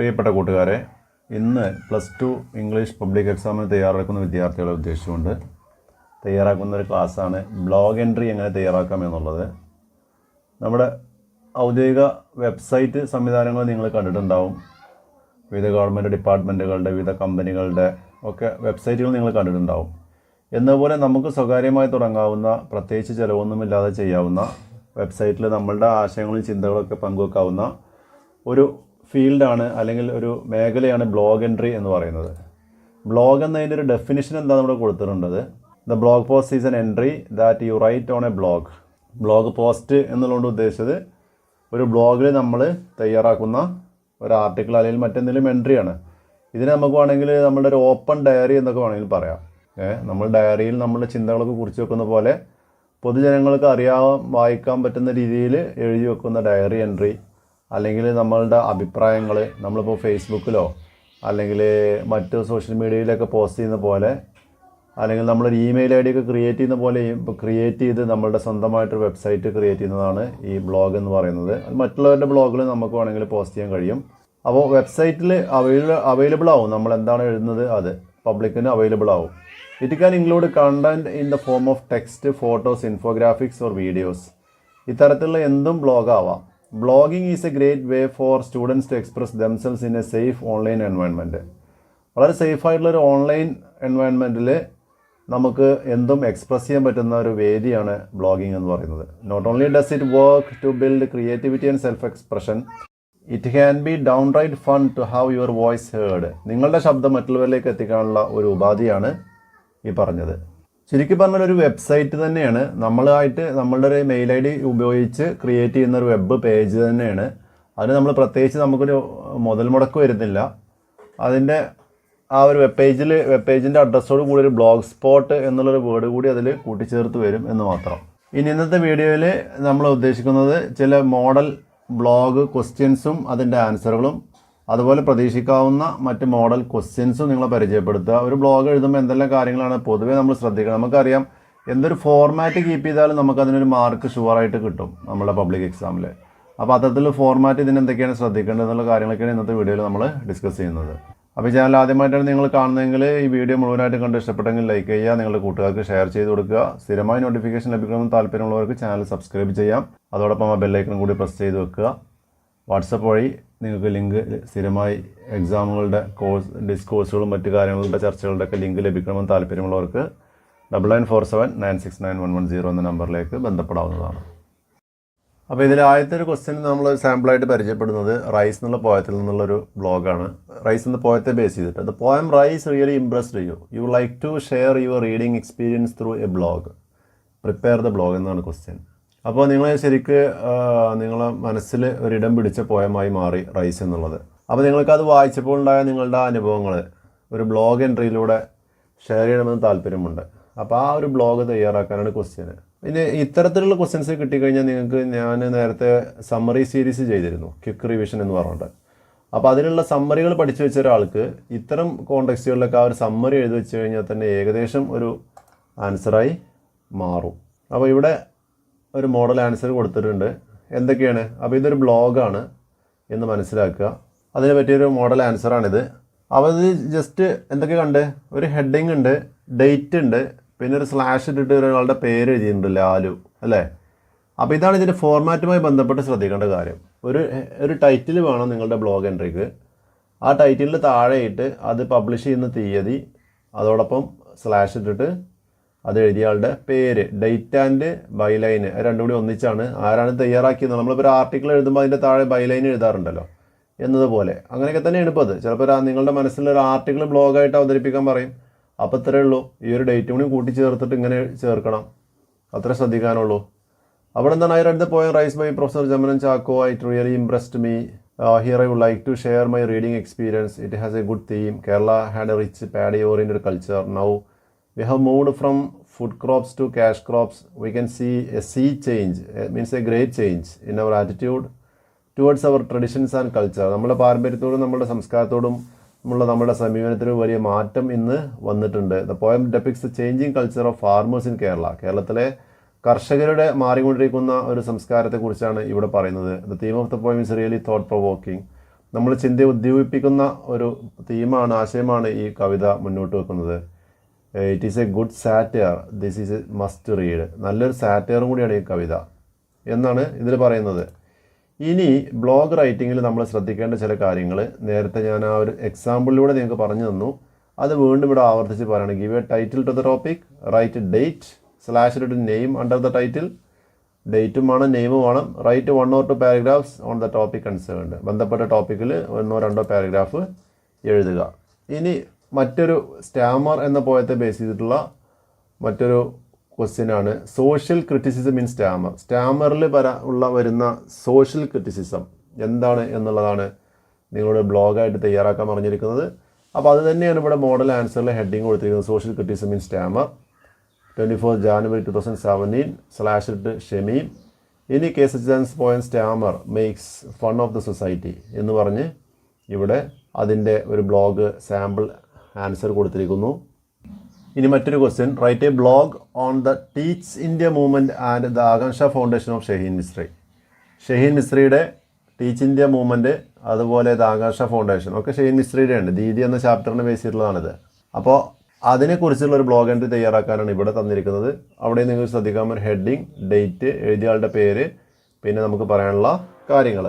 പ്രിയപ്പെട്ട കൂട്ടുകാരെ ഇന്ന് പ്ലസ് ടു ഇംഗ്ലീഷ് പബ്ലിക് എക്സാമിന് തയ്യാറെടുക്കുന്ന വിദ്യാർത്ഥികളെ ഉദ്ദേശിച്ചുകൊണ്ട് തയ്യാറാക്കുന്ന ഒരു ക്ലാസ്സാണ് ബ്ലോഗ് എൻട്രി എങ്ങനെ തയ്യാറാക്കാം എന്നുള്ളത്. നമ്മുടെ ഔദ്യോഗിക വെബ്സൈറ്റ് സംവിധാനങ്ങൾ നിങ്ങൾ കണ്ടിട്ടുണ്ടാവും. വിവിധ ഗവൺമെന്റ് ഡിപ്പാർട്ട്മെന്റുകളുടെ വിവിധ കമ്പനികളുടെ ഒക്കെ വെബ്സൈറ്റുകൾ നിങ്ങൾ കണ്ടിട്ടുണ്ടാവും. എന്നപോലെ നമുക്ക് സ്വകാര്യമായി തുടങ്ങാവുന്ന പ്രത്യേകിച്ച് ചിലവൊന്നുമില്ലാതെ ചെയ്യാവുന്ന വെബ്സൈറ്റിൽ നമ്മളുടെ ആശയങ്ങളും ചിന്തകളൊക്കെ പങ്കുവെക്കാവുന്ന ഒരു ഫീൽഡാണ് അല്ലെങ്കിൽ ഒരു മേഖലയാണ് ബ്ലോഗ് എൻട്രി എന്ന് പറയുന്നത്. ബ്ലോഗ് എന്നതിന്റെ ഒരു ഡെഫിനിഷൻ എന്താ നമ്മൾ കൊടുത്തിട്ടുള്ളത്? The blog post is an entry that you write on a blog blog post എന്നുള്ളതുകൊണ്ട് ഉദ്ദേശിച്ചത് ഒരു ബ്ലോഗിൽ നമ്മൾ തയ്യാറാക്കുന്ന ഒരു ആർട്ടിക്കിൾ അല്ലെങ്കിൽ മറ്റെന്തെങ്കിലും എൻട്രിയാണ് ഇതിനെ നമുക്ക് വേണമെങ്കിൽ നമ്മുടെ ഒരു ഓപ്പൺ ഡയറി എന്നൊക്കെ വേണമെങ്കിൽ പറയാം. ഏഹ് നമ്മൾ ഡയറിയിൽ നമ്മുടെ ചിന്തകളൊക്കെ കുറിച്ച് വെക്കുന്ന പോലെ പൊതുജനങ്ങൾക്ക് അറിയാൻ വായിക്കാൻ പറ്റുന്ന രീതിയിൽ എഴുതി വെക്കുന്ന ഡയറി എൻട്രി അല്ലെങ്കിൽ നമ്മളുടെ അഭിപ്രായങ്ങൾ നമ്മളിപ്പോൾ ഫേസ്ബുക്കിലോ അല്ലെങ്കിൽ മറ്റ് സോഷ്യൽ മീഡിയയിലൊക്കെ പോസ്റ്റ് ചെയ്യുന്ന പോലെ അല്ലെങ്കിൽ നമ്മളൊരു ഇമെയിൽ ഐ ഡി ഒക്കെ ക്രിയേറ്റ് ചെയ്യുന്ന പോലെ ഇപ്പോൾ ക്രിയേറ്റ് ചെയ്ത് നമ്മളുടെ സ്വന്തമായിട്ടൊരു വെബ്സൈറ്റ് ക്രിയേറ്റ് ചെയ്യുന്നതാണ് ഈ ബ്ലോഗ് എന്ന് പറയുന്നത്. അത് മറ്റുള്ളവരുടെ ബ്ലോഗിൽ നമുക്ക് വേണമെങ്കിൽ പോസ്റ്റ് ചെയ്യാൻ കഴിയും. അപ്പോൾ വെബ്സൈറ്റിൽ അവൈല അവൈലബിൾ ആവും. നമ്മൾ എന്താണ് എഴുതുന്നത്? അത് പബ്ലിക്കിന് അവൈലബിൾ ആവും. It can include content in the form of text photos infographics or videos ഇത്തരത്തിലുള്ള എന്തും ബ്ലോഗ് ആവാം blogging is a great way for students to express themselves in a safe online environment വളരെ സേഫ് ആയിട്ടുള്ള ഒരു online എൻവയൺമെന്റിൽ നമുക്ക് എന്തും express ചെയ്യാൻ പറ്റുന്ന ഒരു വേദിയാണ് ബ്ലോഗിംഗ് എന്ന് പറയുന്നത്. Not only does it work to build creativity and self expression it can be downright fun to have your voice heard നിങ്ങളുടെ ശബ്ദം മറ്റുള്ളവരിലേക്ക് എത്തിക്കാനുള്ള ഒരു ഉപാധിയാണ് ഈ പറഞ്ഞത്. ശരിക്കും പറഞ്ഞാൽ ഒരു വെബ്സൈറ്റ് തന്നെയാണ്. നമ്മളായിട്ട് നമ്മളുടെ ഒരു മെയിൽ ഐ ഡി ഉപയോഗിച്ച് ക്രിയേറ്റ് ചെയ്യുന്ന ഒരു വെബ് പേജ് തന്നെയാണ്. അതിന് നമ്മൾ പ്രത്യേകിച്ച് നമുക്കൊരു മുതൽ മുടക്ക് വരുന്നില്ല. അതിന്റെ ആ ഒരു വെബ് പേജിൽ വെബ് പേജിന്റെ അഡ്രസ്സോട് കൂടി ഒരു ബ്ലോഗ് സ്പോട്ട് എന്നുള്ളൊരു വേർഡ് കൂടി അതിൽ കൂട്ടിച്ചേർത്ത് വരും എന്ന് മാത്രം. ഇനി ഇന്നത്തെ വീഡിയോയിൽ നമ്മൾ ഉദ്ദേശിക്കുന്നത് ചില മോഡൽ ബ്ലോഗ് ക്വസ്റ്റ്യൻസും അതിന്റെ ആൻസറുകളും അതുപോലെ പ്രതീക്ഷിക്കാവുന്ന മറ്റ് മോഡൽ ക്വസ്റ്റ്യൻസും നിങ്ങളെ പരിചയപ്പെടുത്തുക. ഒരു ബ്ലോഗ് എഴുതുമ്പോൾ എന്തെല്ലാം കാര്യങ്ങളാണ് പൊതുവേ നമ്മൾ ശ്രദ്ധിക്കണം. നമുക്കറിയാം എന്തൊരു ഫോർമാറ്റ് കീപ്പ് ചെയ്താലും നമുക്ക് അതിനൊരു മാർക്ക് ഷുവറായിട്ട് കിട്ടും നമ്മുടെ പബ്ലിക് എക്സാമിൽ അപ്പോൾ അത്തരത്തിൽ ഫോർമാറ്റ് ഇതിന് എന്തൊക്കെയാണ് ശ്രദ്ധിക്കേണ്ടത് എന്നുള്ള കാര്യങ്ങളൊക്കെയാണ് ഇന്നത്തെ വീഡിയോയിൽ നമ്മൾ ഡിസ്കസ് ചെയ്യുന്നത്. അപ്പോൾ ചാനൽ ആദ്യമായിട്ടാണ് നിങ്ങൾ കാണുന്നതെങ്കിൽ ഈ വീഡിയോ മുഴുവനായിട്ട് കണ്ട് ഇഷ്ടപ്പെട്ടെങ്കിൽ ലൈക്ക് ചെയ്യുക നിങ്ങളുടെ കൂട്ടുകാർക്ക് ഷെയർ ചെയ്ത് കൊടുക്കുക. സ്ഥിരമായി നോട്ടിഫിക്കേഷൻ ലഭിക്കണമെന്ന് താല്പര്യമുള്ളവർക്ക് ചാനൽ സബ്സ്ക്രൈബ് ചെയ്യാം. അതോടൊപ്പം ആ ബെല്ലൈക്കൺ കൂടി പ്രസ് ചെയ്ത് വെക്കുക. വാട്സപ്പ് വഴി നിങ്ങൾക്ക് ലിങ്ക് സ്ഥിരമായി എക്സാമുകളുടെ കോഴ്സ് ഡിസ്കോഴ്സുകളും മറ്റു കാര്യങ്ങളുടെ ചർച്ചകളുടെ ഒക്കെ ലിങ്ക് ലഭിക്കണമെന്ന് താല്പര്യമുള്ളവർക്ക് double nine four seven nine six nine one one zero എന്ന നമ്പറിലേക്ക് ബന്ധപ്പെടാവുന്നതാണ്. അപ്പോൾ ഇതിൽ ആദ്യത്തെ ഒരു ക്വസ്റ്റ്യൻ നമ്മൾ സാമ്പിളായിട്ട് പരിചയപ്പെടുന്നത് റൈസ് എന്നുള്ള പോയത്തിൽ നിന്നുള്ളൊരു ബ്ലോഗാണ് റൈസ് എന്ന പോയത്തെ ബേസ് ചെയ്തിട്ട്. The poem rise really impressed you you like to share your reading experience through a blog prepare the blog എന്നാണ് ക്വസ്റ്റ്യൻ അപ്പോൾ നിങ്ങൾ ശരിക്ക് നിങ്ങളെ മനസ്സിൽ ഒരിടം പിടിച്ച പോയമായി മാറി റൈസ് എന്നുള്ളത്. അപ്പോൾ നിങ്ങൾക്ക് അത് വായിച്ചപ്പോൾ ഉണ്ടായ നിങ്ങളുടെ അനുഭവങ്ങൾ ഒരു ബ്ലോഗ് എൻട്രിയിലൂടെ ഷെയർ ചെയ്യണമെന്ന് താല്പര്യമുണ്ട്. അപ്പോൾ ആ ഒരു ബ്ലോഗ് തയ്യാറാക്കാനാണ് ക്വസ്റ്റ്യൻ പിന്നെ ഇത്തരത്തിലുള്ള ക്വസ്റ്റ്യൻസ് കിട്ടിക്കഴിഞ്ഞാൽ നിങ്ങൾക്ക് ഞാൻ നേരത്തെ സമ്മറി സീരീസ് ചെയ്തിരുന്നു ക്വിക്ക് റിവിഷൻ എന്ന് പറഞ്ഞിട്ട്. അപ്പോൾ അതിനുള്ള സമ്മറികൾ പഠിച്ചു വെച്ച ഒരാൾക്ക് ഇത്തരം കോണ്ടെക്സ്റ്റുകളിലൊക്കെ ആ ഒരു സമ്മറി എഴുതി വെച്ച് കഴിഞ്ഞാൽ തന്നെ ഏകദേശം ഒരു ആൻസറായി മാറും. അപ്പോൾ ഇവിടെ ഒരു മോഡൽ ആൻസർ കൊടുത്തിട്ടുണ്ട്. എന്തൊക്കെയാണ്? അപ്പോൾ ഇതൊരു ബ്ലോഗാണ് എന്ന് മനസ്സിലാക്കുക. അതിനെ പറ്റിയൊരു മോഡൽ ആൻസറാണിത് അപ്പോൾ ഇത് ജസ്റ്റ് എന്തൊക്കെ കണ്ട്? ഒരു ഹെഡിങ് ഉണ്ട് ഡേറ്റ് ഉണ്ട് പിന്നെ ഒരു സ്ലാഷ് ഇട്ടിട്ട് ഒരാളുടെ പേര് എഴുതിയിട്ടുണ്ട് ലാലു അല്ലേ? അപ്പോൾ ഇതാണ് ഇതിന്റെ ഫോർമാറ്റുമായി ബന്ധപ്പെട്ട് ശ്രദ്ധിക്കേണ്ട കാര്യം. ഒരു ഒരു ടൈറ്റിൽ വേണം നിങ്ങളുടെ ബ്ലോഗ് എൻട്രിക്ക് ആ ടൈറ്റിലിൽ താഴെയിട്ട് അത് പബ്ലിഷ് ചെയ്യുന്ന തീയതി അതോടൊപ്പം സ്ലാഷ് ഇട്ടിട്ട് അത് എഴുതിയ ആളുടെ പേര് ഡേറ്റ് ആൻഡ് ബൈലൈൻ രണ്ടും കൂടി ഒന്നിച്ചാണ് ആരാണ് തയ്യാറാക്കിയത്. നമ്മളിപ്പോൾ ഒരു ആർട്ടിക്കിൾ എഴുതുമ്പോൾ അതിന്റെ താഴെ ബൈലൈൻ എഴുതാറുണ്ടല്ലോ. എന്നതുപോലെ. അങ്ങനെയൊക്കെ തന്നെയാണ് ഇപ്പോൾ അത്. ചിലപ്പോൾ നിങ്ങളുടെ മനസ്സിലൊരു ആർട്ടിക്കിൾ ബ്ലോഗായിട്ട് അവതരിപ്പിക്കാൻ പറയും. അപ്പോൾ ഇത്രയേ ഉള്ളൂ. ഈ ഒരു ഡേറ്റും കൂടി കൂട്ടി ചേർത്തിട്ട് ഇങ്ങനെ ചേർക്കണം. അത്ര ശ്രദ്ധിക്കാനുള്ളൂ. അവിടെ എന്താണ്? I the poem rise by professor Jamanan Chacko I really impressed me here I would like to share my reading experience it has a good theme Kerala had a rich paddy ഒരു culture now we have moved from food crops to cash crops we can see a sea change it means a great change in our attitude towards our traditions and culture. നമ്മുടെ പാരമ്പര്യത്തോടും നമ്മുടെ സംസ്കാരത്തോടും ഉള്ള നമ്മുടെ സമീപനത്തിന് വലിയ മാറ്റം ഇന്ന് വന്നിട്ടുണ്ട്. The poem depicts the changing culture of farmers in Kerala കേരളത്തിലെ കർഷകരുടെ മാറിക്കൊണ്ടിരിക്കുന്ന ഒരു സംസ്കാരത്തെക്കുറിച്ചാണ് ഇവിടെ പറയുന്നത്. The theme of the poem is really thought provoking നമ്മൾ ചിന്ത ഉദ്ദീപിപ്പിക്കുന്ന ഒരു തീമാണ് ആശയമാണ് ഈ കവിത മുന്നോട്ട് വെക്കുന്നത്. It is a good satire this is a must read നല്ലൊരു സാറ്റയറും കൂടിയാണ് ഈ കവിത. എന്നാണ് ഇതിൽ പറയുന്നത്. ഇനി ബ്ലോഗ് റൈറ്റിങ്ങിൽ നമ്മൾ ശ്രദ്ധിക്കേണ്ട ചില കാര്യങ്ങൾ നേരത്തെ ഞാൻ ആ ഒരു എക്സാമ്പിളിലൂടെ നിങ്ങൾക്ക് പറഞ്ഞു തന്നു. അത് വീണ്ടും ഇവിടെ ആവർത്തിച്ച് പറയണം. Give a title to the topic write date slash ഇട്ട് നെയിം അണ്ടർ ദ ടൈറ്റിൽ ഡേറ്റും വേണം നെയിമും വേണം. Write one or two paragraphs on the topic concerned ബന്ധപ്പെട്ട ടോപ്പിക്കിൽ ഒന്നോ രണ്ടോ പാരഗ്രാഫ് എഴുതുക. ഇനി മറ്റൊരു സ്റ്റാമർ എന്ന പോയത്തെ ബേസ് ചെയ്തിട്ടുള്ള മറ്റൊരു ക്വസ്റ്റ്യനാണ് സോഷ്യൽ ക്രിറ്റിസിസം ഇൻ സ്റ്റാമർ സ്റ്റാമറിൽ വര ഉള്ള വരുന്ന സോഷ്യൽ ക്രിറ്റിസിസം എന്താണ് എന്നുള്ളതാണ് നിങ്ങളുടെ ബ്ലോഗായിട്ട് തയ്യാറാക്കാൻ പറഞ്ഞിരിക്കുന്നത്. അപ്പോൾ അത് തന്നെയാണ് ഇവിടെ മോഡൽ ആൻസറിൽ ഹെഡിങ് കൊടുത്തിരിക്കുന്നത്. Social criticism in stammer twenty four January two thousand seventeen slash ഇട്ട് ഷെമീം ഇനി K Satchidanandan's point stammer makes fun of the society എന്ന് പറഞ്ഞ് ഇവിടെ അതിന്റെ ഒരു ബ്ലോഗ് സാമ്പിൾ ആൻസർ കൊടുത്തിരിക്കുന്നു. ഇനി മറ്റൊരു question write a blog on the teach India movement and the Akanksha foundation of Shaheen Mistry Shaheen മിശ്രിയുടെ teach India movement അതുപോലെ the Akanksha foundation ഒക്കെ ഷഹീൻ മിശ്രിയുടെ ഉണ്ട് ദീദി എന്ന ചാപ്റ്ററിനെ ബേസ് ചെയ്തിട്ടുള്ളതാണിത്. അപ്പോൾ അതിനെക്കുറിച്ചുള്ള ഒരു ബ്ലോഗ് എൻട്രി തയ്യാറാക്കാനാണ് ഇവിടെ തന്നിരിക്കുന്നത്. അവിടെ നിങ്ങൾ ശ്രദ്ധിക്കാൻ ഒരു ഹെഡിങ് ഡേറ്റ് എഴുതിയ ആളുടെ പേര് പിന്നെ നമുക്ക് പറയാനുള്ള കാര്യങ്ങൾ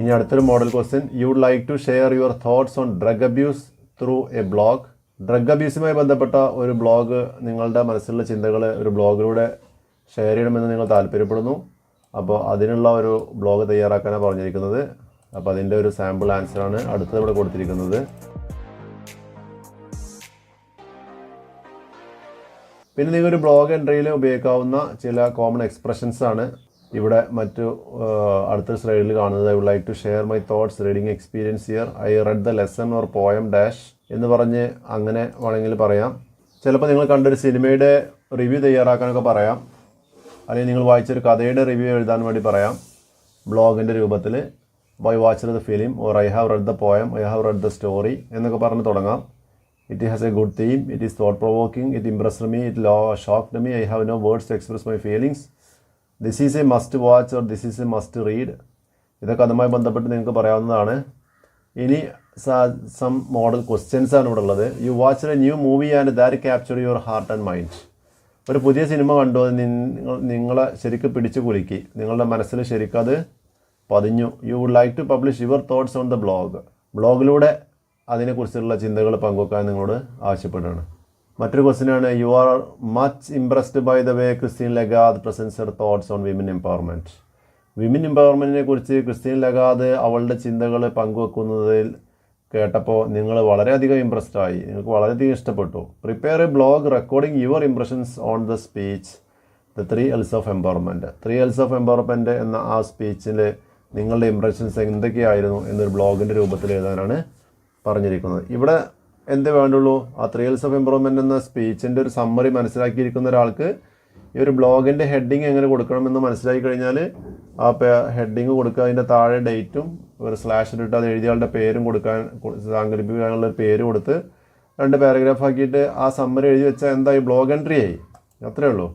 ഇനി അടുത്തൊരു model question you would like to share your thoughts on drug abuse through a blog drug അബ്യൂസുമായി ബന്ധപ്പെട്ട ഒരു ബ്ലോഗ് നിങ്ങളുടെ മനസ്സിലുള്ള ചിന്തകൾ ഒരു ബ്ലോഗിലൂടെ ഷെയർ ചെയ്യണമെന്ന് നിങ്ങൾ താല്പര്യപ്പെടുന്നു. അപ്പോൾ അതിനുള്ള ഒരു ബ്ലോഗ് തയ്യാറാക്കാനാണ് പറഞ്ഞിരിക്കുന്നത്. അപ്പോൾ അതിന്റെ ഒരു സാമ്പിൾ ആൻസറാണ് അടുത്തത് ഇവിടെ കൊടുത്തിരിക്കുന്നത്. പിന്നെ നിങ്ങൾ ഒരു ബ്ലോഗ് എൻട്രിയിൽ ഉപയോഗിക്കാവുന്ന ചില കോമൺ എക്സ്പ്രഷൻസ് ആണ്. ഇവിടെ മറ്റു അടുത്ത സ്ലൈഡിൽ കാണുന്നത് I would like to share my thoughts reading experience here I read the lesson or poem dash എന്ന് പറഞ്ഞ് അങ്ങനെ വേണമെങ്കിൽ പറയാം. ചിലപ്പോൾ നിങ്ങൾ കണ്ടൊരു സിനിമയുടെ റിവ്യൂ തയ്യാറാക്കാനൊക്കെ പറയാം. അല്ലെങ്കിൽ നിങ്ങൾ വായിച്ചൊരു കഥയുടെ റിവ്യൂ എഴുതാൻ വേണ്ടി പറയാം. ബ്ലോഗിന്റെ രൂപത്തിൽ by watch the film or I have read the poem I have read the story എന്നൊക്കെ പറഞ്ഞ് തുടങ്ങാം. It has a good theme it is thought provoking it impressed me it low shocked me I have no words to express my feelings this is a must watch or this is a must read ഇതൊക്കെ അതുമായി ബന്ധപ്പെട്ട് നിങ്ങൾക്ക് പറയാവുന്നതാണ്. ഇനി some model questions ആണ് ഇവിടെ ഉള്ളത്. You watch a new movie and that capture your heart and mind ഒരു പുതിയ സിനിമ കണ്ടു അത് നിങ്ങളെ ശരിക്കും പിടിച്ചു കുലുക്കി. നിങ്ങളുടെ മനസ്സിൽ ശരിക്കും അത് പതിഞ്ഞു. You would like to publish your thoughts on the blog ബ്ലോഗിലൂടെ അതിനെക്കുറിച്ചുള്ള ചിന്തകൾ പങ്കുവെക്കാൻ നിങ്ങളോട് ആവശ്യപ്പെടുകയാണ്. മറ്റൊരു ക്വസ്റ്റ്യൻ ആണ് you are much impressed by the way Christine Lagarde presents thoughts on women empowerment women എംപവർമെന്റിനെ കുറിച്ച് ക്രിസ്ത്യൻ ലഗാദ് അവളുടെ ചിന്തകൾ പങ്കുവെക്കുന്നതിൽ കേട്ടപ്പോൾ നിങ്ങൾ വളരെയധികം ഇമ്പ്രസ്ഡ് ആയി. നിങ്ങൾക്ക് വളരെയധികം ഇഷ്ടപ്പെട്ടു. Prepare a blog recording your impressions on the speech the three Ls of empowerment three Ls of empowerment എന്ന ആ സ്പീച്ചിൽ നിങ്ങളുടെ ഇംപ്രഷൻസ് എന്തൊക്കെയായിരുന്നു എന്നൊരു ബ്ലോഗിന്റെ രൂപത്തിൽ എഴുതാനാണ് പറഞ്ഞിരിക്കുന്നത്. ഇവിടെ എന്ത് വേണ്ടുള്ളൂ? ആ ത്രീൽസ് ഓഫ് ഇമ്പ്രൂവ്മെന്റ് എന്ന സ്പീച്ചിന്റെ ഒരു സമ്മറി മനസ്സിലാക്കിയിരിക്കുന്ന ഒരാൾക്ക് ഈ ഒരു ബ്ലോഗിന്റെ ഹെഡിങ് എങ്ങനെ കൊടുക്കണമെന്ന് മനസ്സിലാക്കി കഴിഞ്ഞാൽ ആ ഹെഡിങ് കൊടുക്കുക അതിന്റെ താഴെ ഡേറ്റും ഒരു സ്ലാഷ് ഇട്ടിട്ട് അത് എഴുതിയ ആളുടെ പേരും കൊടുക്കാൻ സാങ്കല്പിക്കാനുള്ള ഒരു പേര് കൊടുത്ത് രണ്ട് പാരഗ്രാഫ് ആക്കിയിട്ട് ആ സമ്മറി എഴുതി വെച്ചാൽ എന്തായി ബ്ലോഗ് എൻട്രി ആയി? അത്രേ ഉള്ളൂ.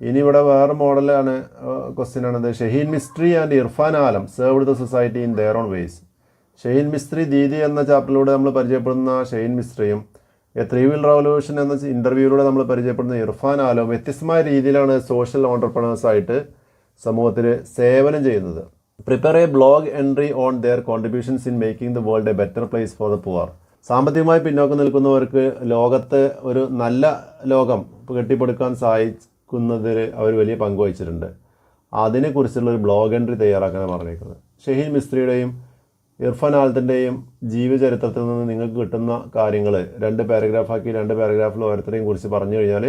ഇനി ഇവിടെ വേറെ മോഡലാണ് ക്വസ്റ്റ്യൻ ആണത്. Shaheen Mistry and Irfan Alam serve the society in their own ways Shaheen Mistry Didi എന്ന ചാപ്റ്ററിലൂടെ നമ്മൾ പരിചയപ്പെടുന്ന ഷെയ്ൻ മിസ്ത്രിയും എ ത്രീ വീൽ റവല്യൂഷൻ എന്ന ഇന്റർവ്യൂവിലൂടെ നമ്മൾ പരിചയപ്പെടുന്ന ഇർഫാൻ ആലോ വ്യത്യസ്തമായ രീതിയിലാണ് സോഷ്യൽ ഓണ്ടർപ്രണേഴ്സായിട്ട് സമൂഹത്തിൽ സേവനം ചെയ്യുന്നത്. Prepare a blog entry on their contributions in making the world a better place for the poor സാമ്പത്തികമായി പിന്നോക്കം നിൽക്കുന്നവർക്ക് ലോകത്ത് ഒരു നല്ല ലോകം കെട്ടിപ്പടുക്കാൻ സഹായിക്കുന്നതിൽ അവർ വലിയ പങ്ക് വഹിച്ചിട്ടുണ്ട്. അതിനെക്കുറിച്ചുള്ള ഒരു ബ്ലോഗ് എൻട്രി തയ്യാറാക്കാനാണ് പറഞ്ഞേക്കുന്നത് ഷഹീൻ മിസ്ത്രിയുടെയും ഇർഫാൻ ആൽത്തിന്റെയും ജീവചരിത്രത്തിൽ നിന്ന് നിങ്ങൾക്ക് കിട്ടുന്ന കാര്യങ്ങൾ രണ്ട് പാരഗ്രാഫാക്കി രണ്ട് പാരഗ്രാഫിൽ ഓരോരുത്തരെയും കുറിച്ച് പറഞ്ഞു കഴിഞ്ഞാൽ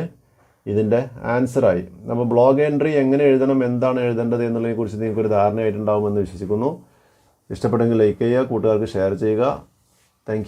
ഇതിന്റെ ആൻസറായി നമ്മൾ ബ്ലോഗ് എൻട്രി എങ്ങനെ എഴുതണം എന്താണ് എഴുതേണ്ടത് എന്നുള്ളതിനെ കുറിച്ച് നിങ്ങൾക്കൊരു ധാരണയായിട്ടുണ്ടാകുമെന്ന് വിശ്വസിക്കുന്നു. ഇഷ്ടപ്പെട്ടെങ്കിൽ ലൈക്ക് ചെയ്യുക കൂട്ടുകാർക്ക് ഷെയർ ചെയ്യുക. താങ്ക്